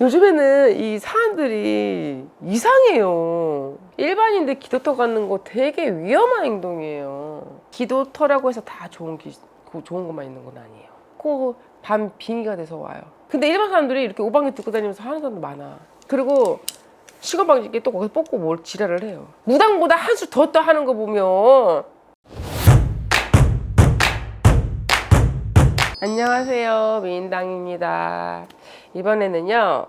요즘에는 이 사람들이 이상해요. 일반인들 기도터 갖는 거 되게 위험한 행동이에요. 기도터라고 해서 다 좋은 기, 그 좋은 것만 있는 건 아니에요. 그밤 빙의가 돼서 와요. 근데 일반 사람들이 이렇게 오방기 듣고 다니면서 하는 사람도 많아. 그리고 시간방지기 또 거기서 뽑고 뭘 지랄을 해요. 무당보다 한 수 더 떠 하는 거 보면 안녕하세요. 미인당입니다. 이번에는요,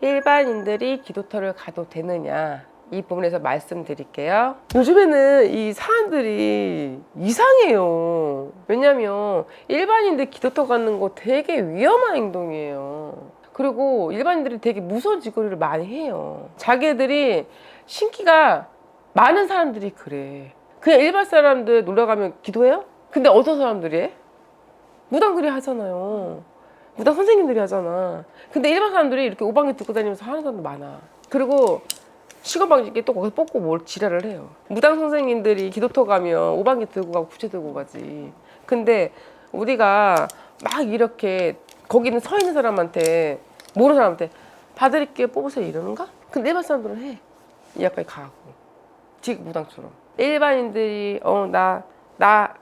일반인들이 기도터를 가도 되느냐, 이 부분에서 말씀드릴게요. 요즘에는 이 사람들이 이상해요. 왜냐면 일반인들 기도터 갖는 거 되게 위험한 행동이에요. 그리고 일반인들이 되게 무서운 짓거리를 많이 해요. 자기들이 신기가 많은 사람들이 그래. 그냥 일반 사람들 놀러 가면 기도해요? 근데 어떤 사람들이 해? 무당들이 하잖아요. 무당 선생님들이 하잖아. 근데 일반 사람들이 이렇게 오방기 듣고 다니면서 하는 사람도 많아. 그리고 시간방지기 또 거기서 뽑고 뭘 지랄을 해요. 무당 선생님들이 기도터 가면 오방기 들고 가고 구체 들고 가지. 근데 우리가 막 이렇게 거기는 서 있는 사람한테 모르는 사람한테 봐드릴게요 뽑으세요 이러는가? 근데 일반 사람들은 해. 이학까지 가고 지금 무당처럼 일반인들이 어 나 나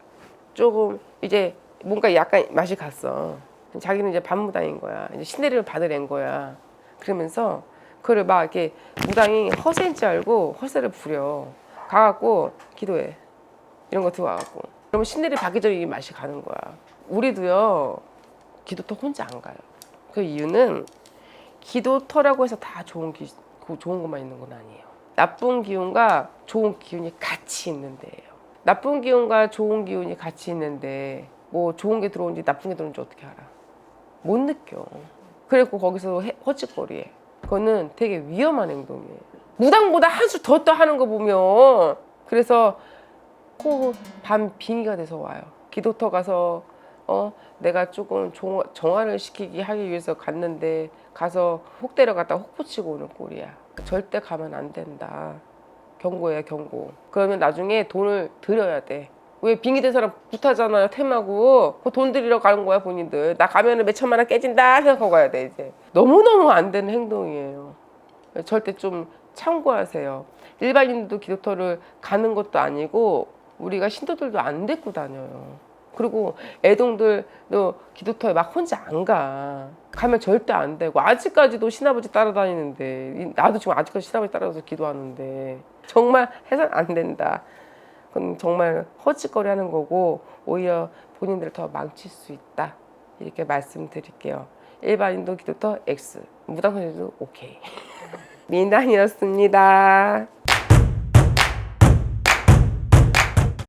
조금 이제 뭔가 약간 맛이 갔어. 자기는 이제 반무당인 거야. 이제 신내림을 받으낸 거야. 그러면서 그를 막 이렇게 무당이 허세인 줄 알고 허세를 부려. 가갖고 기도해. 이런 거 들어와갖고. 그러면 신내림 받기 전에 이 맛이 가는 거야. 우리도요, 기도터 혼자 안 가요. 그 이유는 기도터라고 해서 다 좋은 기, 그 좋은 것만 있는 건 아니에요. 나쁜 기운과 좋은 기운이 같이 있는 데예요. 나쁜 기운과 좋은 기운이 같이 있는데 뭐 좋은 게 들어온지 나쁜 게 들어온지 어떻게 알아? 못 느껴. 그래고 거기서 해- 헛짓거리해. 그거는 되게 위험한 행동이에요. 무당보다 한 수 더 떠 하는 거 보면 그래서 코밤 빙의가 돼서 와요. 기도터 가서 어 내가 조금 종, 정화를 시키기 하기 위해서 갔는데 가서 혹 데려갔다 혹 붙이고 오는 꼴이야. 절대 가면 안 된다. 경고야 경고. 그러면 나중에 돈을 들여야 돼. 왜 빙의 된 사람 굿하잖아요 템하고. 그 돈 들이러 가는 거야 본인들. 나 가면은 몇 천만 원 깨진다 생각하고 가야 돼 이제. 너무너무 안 되는 행동이에요. 절대 좀 참고하세요. 일반인도 기도터를 가는 것도 아니고 우리가 신도들도 안 데리고 다녀요. 그리고 애동들도 기도터에 막 혼자 안 가. 가면 절대 안 되고. 아직까지도 신아버지 따라다니는데. 이- 나도 지금 아직까지 신아버지 따라서 기도하는데. 정말 해선 안 된다. 그건 정말 헛짓거리 하는 거고 오히려 본인들을 더 망칠 수 있다. 이렇게 말씀드릴게요. 일반인도 기도터 X, 무당선생도 오케이. 민단이었습니다.